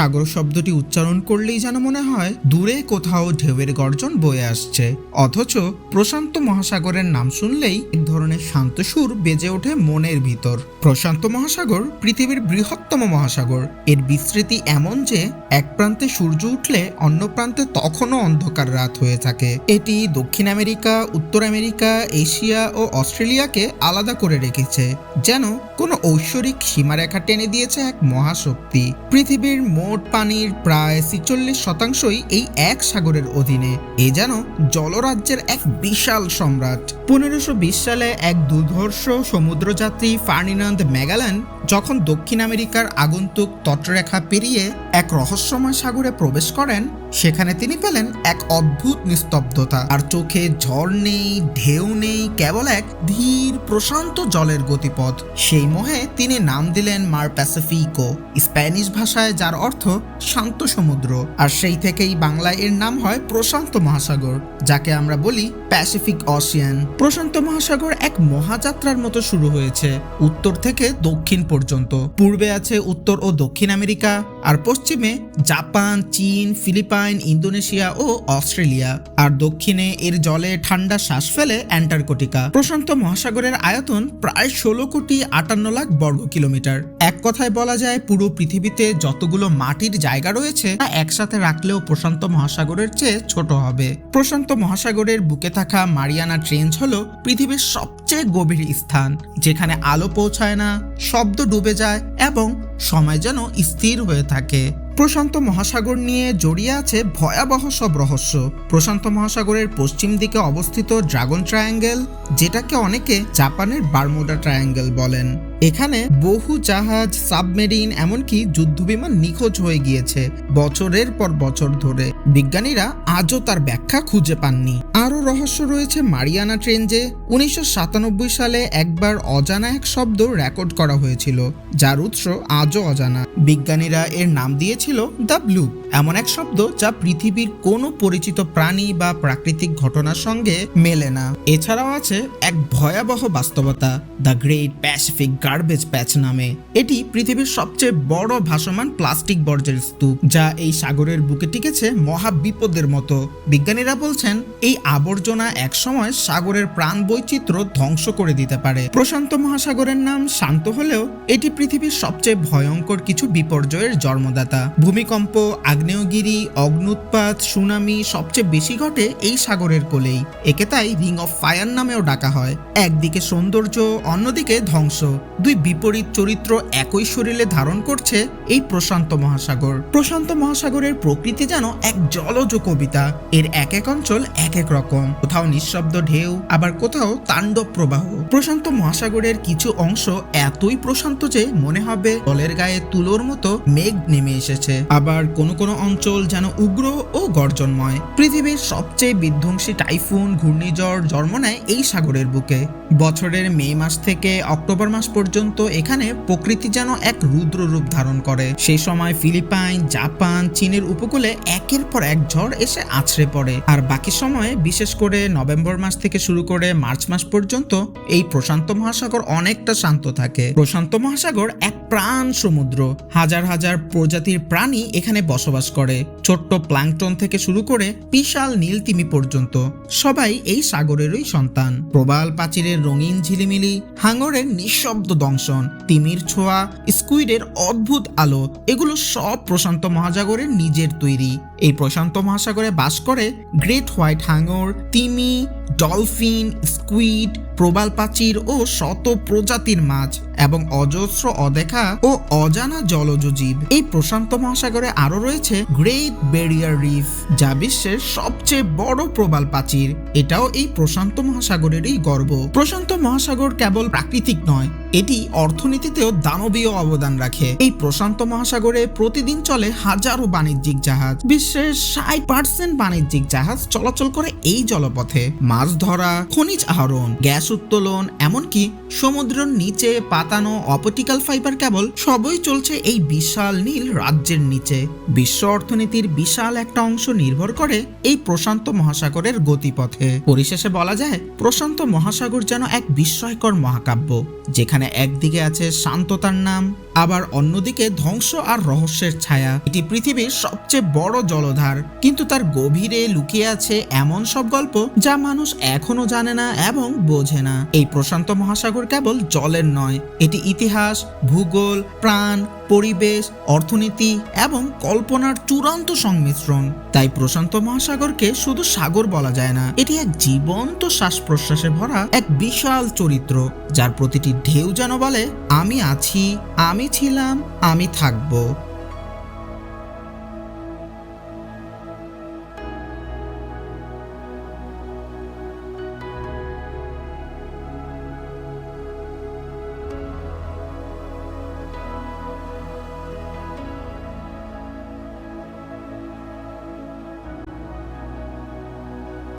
সাগর শব্দটি উচ্চারণ করলেই যেন মনে হয় দূরে কোথাও ঢেউয়ের গর্জন বয়ে আসছে। অথচ প্রশান্ত মহাসাগরের নাম শুনলেই এক ধরনের শান্ত সুর বেজে ওঠে মনের ভিতর। প্রশান্ত মহাসাগর পৃথিবীর বৃহত্তম মহাসাগর। এর বিস্তৃতি এমন যে এক প্রান্তে সূর্য উঠলে অন্য প্রান্তে তখনও অন্ধকার রাত হয়ে থাকে। এটি দক্ষিণ আমেরিকা, উত্তর আমেরিকা, এশিয়া ও অস্ট্রেলিয়াকে আলাদা করে রেখেছে, যেন কোনো ঐশ্বরিক সীমারেখা টেনে দিয়েছে এক মহাশক্তি। পৃথিবীর মোট পানির প্রায় ছিচল্লিশ শতাংশই এই এক সাগরের অধীনে। এ যেন জলরাজ্যের এক বিশাল সম্রাট। পনেরোশো বিশ সালে এক দুর্ধর্ষ সমুদ্রযাত্রী ফার্নিনান্দ ম্যাগালান যখন দক্ষিণ আমেরিকার আগন্তুক তটরেখা পেরিয়ে এক রহস্যময় সাগরে প্রবেশ করেন, সেখানে তিনি পেলেন এক অদ্ভুত নিস্তব্ধতা। আর চোখে ঝড় নেই, ঢেউ নেই, কেবল এক ধীর, প্রশান্ত জলের গতিপথ। সেই মোহে তিনি নাম দিলেন মার প্যাসিফিকো, স্প্যানিশ ভাষায় যার অর্থ শান্ত সমুদ্র। আর সেই থেকেই বাংলায় এর নাম হয় প্রশান্ত মহাসাগর, যাকে আমরা বলি প্যাসিফিক অসিয়ান প্রশান্ত মহাসাগর এক মহাযাত্রার মতো শুরু হয়েছে, উত্তর থেকে দক্ষিণ পর্যন্ত। পূর্বে আছে উত্তর ও দক্ষিণ আমেরিকা আর পশ্চিমে জাপান, চীন, ফিলিপাইন, ইন্দোনেশিয়া ও অস্ট্রেলিয়া। আর দক্ষিণে এর জলে ঠান্ডা শ্বাস ফেলে অ্যান্টার্কটিকা। প্রশান্ত মহাসাগরের আয়তন প্রায় ষোলো কোটি আটান্ন লাখ বর্গ কিলোমিটার। এক কথায় বলা যায়, পুরো পৃথিবীতে যতগুলো মাটির জায়গা রয়েছে, তা একসাথে রাখলেও প্রশান্ত মহাসাগরের চেয়ে ছোট হবে। প্রশান্ত মহাসাগরের বুকে থাকা মারিয়ানা ট্রেঞ্চ হলো পৃথিবীর সবচেয়ে গভীর স্থান, যেখানে আলো পৌঁছায় না, শব্দ ডুবে যায় এবং সময় যেন স্থির হয়ে থাকে। প্রশান্ত মহাসাগর নিয়ে জড়িয়ে আছে ভয়াবহ সব রহস্য। প্রশান্ত মহাসাগরের পশ্চিম দিকে অবস্থিত ড্রাগন ট্রায়াঙ্গেল, যেটাকে অনেকে জাপানের বারমুডা ট্রায়াঙ্গেল বলেন। এখানে বহু জাহাজ, সাবমেরিন, এমনকি যুদ্ধবিমান নিখোঁজ হয়ে গিয়েছে বছরের পর বছর ধরে। বিজ্ঞানীরা আজও তার ব্যাখ্যা খুঁজে পাননি। আরও রহস্য রয়েছে মারিয়ানা ট্রেঞ্জে উনিশশো সাতানব্বই সালে একবার অজানা এক শব্দ রেকর্ড করা হয়েছিল, যার উৎস আজও অজানা। বিজ্ঞানীরা এর নাম দিয়েছিল দ্য ব্লু। এমন এক শব্দ যা পৃথিবীর কোনো পরিচিত প্রাণী বা প্রাকৃতিক ঘটনার সঙ্গে মেলে না। এছাড়াও আছে এক ভয়াবহ বাস্তবতা, the great Pacific garbage patch নামে। এটি পৃথিবীর সবচেয়ে বড় ভাসমান প্লাস্টিক বর্জ্যের স্তূপ, যা এই সাগরের বুকে টিকেছে মহা বিপদের মতো। বিজ্ঞানীরা বলছেন, এই আবর্জনা একসময় সাগরের প্রাণ বৈচিত্র্য ধ্বংস করে দিতে পারে। প্রশান্ত মহাসাগরের নাম শান্ত হলেও, এটি পৃথিবীর সবচেয়ে ভয়ঙ্কর কিছু বিপর্যয়ের জন্মদাতা। ভূমিকম্প, আগ্নেয়গিরি, অগ্নুৎপাত, সুনামি সবচেয়ে বেশি ঘটে এই সাগরের কোলেই। একে তাই রিং অফ ফায়ার নামেও ডাকা হয়। একদিকে সৌন্দর্য, অন্যদিকে ধ্বংস। দুই বিপরীত চরিত্র একই শরীরে ধারণ করছে এই প্রশান্ত মহাসাগর। প্রশান্ত মহাসাগরের প্রকৃতি যেন এক জলজ কবিতা। এর এক এক অঞ্চল এক এক রকম। কোথাও নিঃশব্দ ঢেউ, আবার কোথাও তাণ্ডব প্রবাহ। প্রশান্ত মহাসাগরের কিছু অংশ এতই প্রশান্ত যে মনে হবে জলের গায়ে তুলোর মতো মেঘ নেমে এসেছে। আবার কোনো কোনো অঞ্চল যেন উগ্র ও গর্জনময়। পৃথিবীর সবচেয়ে বিধ্বংসী টাইফুন, ঘূর্ণিঝড় জন্ম নেয় এই সাগরের বুকে। বছরের মে মাস থেকে অক্টোবর মাস পর্যন্ত এখানে প্রকৃতি যেন এক রুদ্র রূপ ধারণ করে। সেই সময় ফিলিপাইন, জাপান, চীনের উপকূলে একের পর এক ঝড় এসে আছড়ে পড়ে। আর বাকি সময়ে, বিশেষ করে নভেম্বর মাস থেকে শুরু করে মার্চ মাস পর্যন্ত, এই প্রশান্ত মহাসাগর অনেকটা শান্ত থাকে। প্রশান্ত মহাসাগর এক প্রাণ সমুদ্র। হাজার হাজার প্রজাতির প্রাণী এখানে বসবাস করে। ছোট্ট প্লাংটন থেকে শুরু করে বিশাল নীলতিমি পর্যন্ত। সবাই এই সাগরেরই সন্তান। প্রবাল প্রাচীরের রঙিন ঝিলিমিলি, হাঙরের নিঃশব্দ দংশন, তিমির ছোঁয়া, স্কুইডের অদ্ভুত আলো, এগুলো সব প্রশান্ত মহাসাগরের নিজের তৈরি। এই প্রশান্ত মহাসাগরে বাস করে গ্রেট হোয়াইট হাঙর তিমি, ডলফিন, স্কুইড, প্রবাল প্রাচীর ও শত প্রজাতির মাছ এবং অজস্র অদেখা ও অজানা জলজ জীব। এই প্রশান্ত মহাসাগরে আরও রয়েছে গ্রেট ব্যারিয়ার রিফ, যা বিশ্বের সবচেয়ে বড় প্রবাল প্রাচীর এটাও এই প্রশান্ত মহাসাগরেরই গর্ব। প্রশান্ত মহাসাগর কেবল প্রাকৃতিক নয় এটি অর্থনীতিতেও দানবীয় অবদান রাখে। এই প্রশান্ত মহাসাগরে প্রতিদিন চলে হাজারো বাণিজ্যিক জাহাজ। বিশ্বের ষাট পার্সেন্ট বাণিজ্যিক জাহাজ চলাচল করে এই জলপথে। মাছ ধরা, খনিজ আহরণ, গ্যাস উত্তোলন, এমনকি সমুদ্রের নিচে পাতানো অপটিক্যাল ফাইবার কেবল সবই চলছে এই বিশাল নীল রাজ্যের নিচে। বিশ্ব অর্থনীতির বিশাল একটা অংশ নির্ভর করে এই প্রশান্ত মহাসাগরের গতিপথে। পরিশেষে বলা যায়, প্রশান্ত মহাসাগর যেন এক বিস্ময়কর মহাকাব্য যেখানে একদিকে আছে শান্ততার নাম আবার অন্যদিকে ধ্বংস আর রহস্যের ছায়া। এটি পৃথিবীর সবচেয়ে বড় জলধার। কিন্তু তার গভীরে লুকিয়ে আছে এমন সব গল্প যা মানুষ এখনও জানে না এবং বোঝে না। এই প্রশান্ত মহাসাগর কেবল জলের নয়, এটি ইতিহাস, ভূগোল, প্রাণ, পরিবেশ, অর্থনীতি এবং কল্পনার চূড়ান্ত সংমিশ্রণ। তাই প্রশান্ত মহাসাগরকে শুধু সাগর বলা যায় না, এটি এক জীবন্ত শ্বাস প্রশ্বাসে ভরা এক বিশাল চরিত্র, যার প্রতিটি ঢেউ যেন বলে, আমি আছি, আমি ছিলাম আমি থাকব।